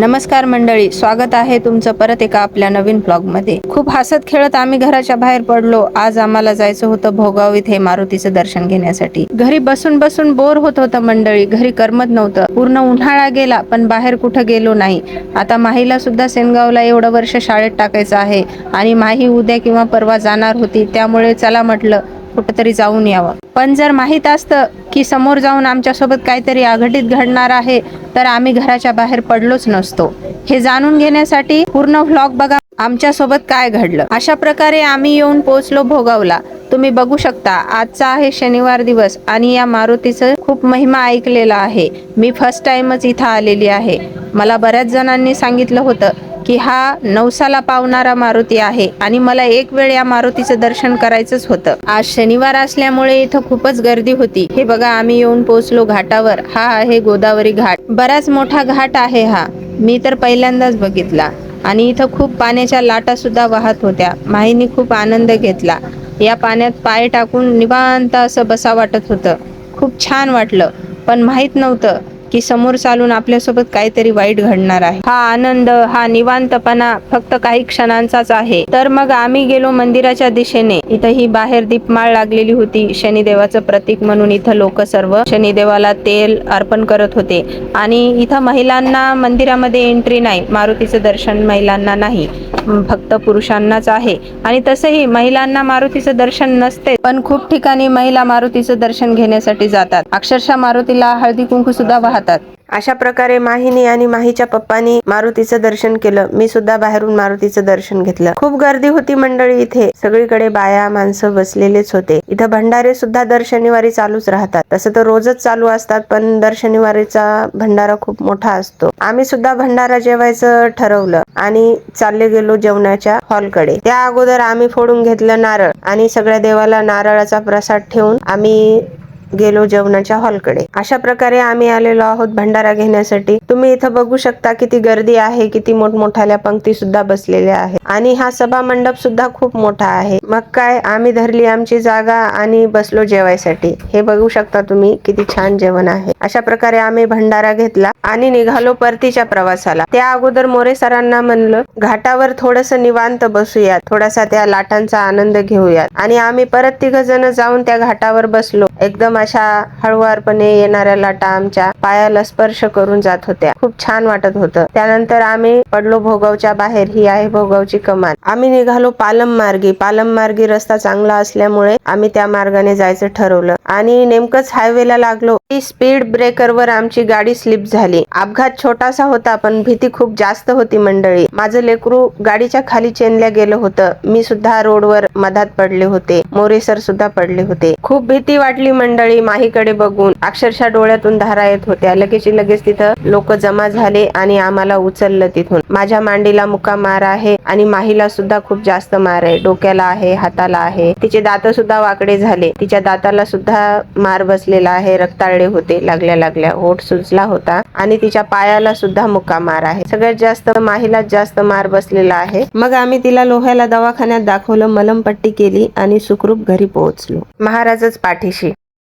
नमस्कार मंडळी स्वागत आहे तुमचं परत एका आपल्या नवीन ब्लॉगमध्ये खूप हसत खेळत आम्ही घराच्या बाहेर पडलो. आज आम्हाला जायचं होतं भोगाव इथे मारुतीचं दर्शन घेण्यासाठी. घरी बसून बसून बोर होत होतं मंडळी. घरी करमत नव्हतं. पूर्ण उन्हाळा गेला पण बाहेर कुठं गेलो नाही. आता माहीला सुद्धा सेनगावला एवढं वर्ष शाळेत टाकायचं आहे आणि माही उद्या किंवा परवा जाणार होती त्यामुळे चला म्हटलं कुठंतरी जाऊन यावं. पण जर माहीत असतं की समोर जाऊन आमच्यासोबत काहीतरी अघटित घडणार आहे तर आम्ही घराच्या बाहेर पडलोच नसतो. हे जाणून घेण्यासाठी पूर्ण व्लॉग बघा. आमच्यासोबत काय घडलं? अशा प्रकारे आम्ही येऊन पोहोचलो भोगावला. तुम्ही बघू शकता आजचा आहे शनिवार दिवस आणि या मारुतीचं खूप महिमा ऐकलेला आहे. मी फर्स्ट टाइमच इथं आलेली आहे. मला बऱ्याच जणांनी सांगितलं होतं की हा नवसाला पावणारा मारुती आहे आणि मला एक वेळ या मारुतीचं दर्शन करायचंच होतं. आज शनिवार असल्यामुळे इथं खूपच गर्दी होती. हे बघा आम्ही येऊन पोहोचलो घाटावर. हा आहे गोदावरी घाट. बराच मोठा घाट आहे हा. मी तर पहिल्यांदाच बघितला. आणि इथं खूप पाण्याच्या लाटा सुद्धा वाहत होत्या. माहीने खूप आनंद घेतला. या पाण्यात पाय टाकून निवांत असं बसा वाटत होतं. खूप छान वाटलं. पण माहीत नव्हतं की समोर चालून आपल्यासोबत काहीतरी वाईट घडणार आहे. हा आनंद हा निवांतपणा फक्त काही क्षणांचाच आहे. तर मग आम्ही गेलो मंदिराच्या दिशेने. इथं ही बाहेर दीपमाळ लागलेली होती. शनिदेवाचं प्रतीक म्हणून इथं लोक सर्व शनिदेवाला तेल अर्पण करत होते. आणि इथं महिलांना मंदिरामध्ये एंट्री नाही. मारुतीचं दर्शन महिलांना नाही. फक्त पुरुषांनाच आहे. आणि तसंही महिलांना मारुतीचं दर्शन नसते पण खूप ठिकाणी महिला मारुतीचं दर्शन घेण्यासाठी जातात. अक्षरशः मारुतीला हळदी कुंकू सुद्धा वाहतात. अशा प्रकारे माहीनी आणि माहीच्या पप्पानी मारुतीचं दर्शन केलं. मी सुद्धा बाहेरून मारुतीचं दर्शन घेतलं. खूप गर्दी होती मंडळी इथे. सगळीकडे बाया माणसं बसलेलेच होते. इथं भंडारे सुद्धा दर शनिवारी चालूच राहतात. तसं तर रोजच चालू असतात पण दर शनिवारीचा भंडारा खूप मोठा असतो. आम्ही सुद्धा भंडारा जेवायचं ठरवलं आणि चालले गेलो जेवणाच्या हॉलकडे. त्या अगोदर आम्ही फोडून घेतलं नारळ आणि सगळ्या देवाला नारळाचा प्रसाद ठेवून आम्ही गेलो जेवणाच्या हॉलकडे. अशा प्रकारे आम्ही आलेलो आहोत भंडारा घेण्यासाठी. तुम्ही इथं बघू शकता किती गर्दी आहे किती मोठमोठाल्या पंक्ती सुद्धा बसलेल्या आहेत. आणि हा सभा मंडप सुद्धा खूप मोठा आहे. मग काय आम्ही धरली आमची जागा आणि बसलो जेवायसाठी. हे बघू शकता तुम्ही किती छान जेवण आहे. अशा प्रकारे आम्ही भंडारा घेतला आणि निघालो परतीच्या प्रवासाला. त्या अगोदर मोरे सरांना म्हणलं घाटावर थोडस निवांत बसूयात. थोडासा त्या लाटांचा आनंद घेऊयात. आणि आम्ही परत तिघ जण जाऊन त्या घाटावर बसलो. एकदम अशा हळुवारपणे येणाऱ्या लाटा आमच्या पायाला स्पर्श करून जात होत्या. खूप छान वाटत होतं. त्यानंतर आम्ही पडलो भोगावच्या बाहेर. ही आहे भोगावची कमान. आम्ही निघालो पालम मार्गी. पालम मार्गी रस्ता चांगला असल्यामुळे आम्ही त्या मार्गाने जायचं ठरवलं. आणि नेमकंच हायवेला लागलो. ती स्पीड ब्रेकरवर आमची गाडी स्लिप झाली. अपघात छोटासा होता पण भीती खूप जास्त होती मंडळी. माझं लेकरू गाडीच्या खाली चेनल्या गेलं होतं. मी सुद्धा रोडवर मधात पडले होते. मोरेसर सुद्धा पडले होते. खूप भीती वाटली मंडळी. माहीकडे बघून अक्षरशः डोळ्यातून धारा येत होत्या. लगेच लगेच तिथं लोक जमा झाले आणि आम्हाला उचललं तिथून. माझ्या मांडीला मुका मार आहे आणि माहीला सुद्धा खूप जास्त मार आहे. डोक्याला आहे हाताला आहे. तिचे दात सुद्धा वाकडे झाले. तिच्या दाताला सुद्धा मार बसलेला आहे. रक्ताळे होते. लागल्या लागल्या ओठ सुजला होता आणि तिच्या पायाला सुद्धा मुका मार आहे. सगळ्यात जास्त माहीला जास्त मार बसलेला आहे. मग आम्ही तिला लोह्याला दवाखान्यात दाखवलं मलमपट्टी केली आणि सुखरूप घरी पोहोचलो. महाराजच पाठीशी.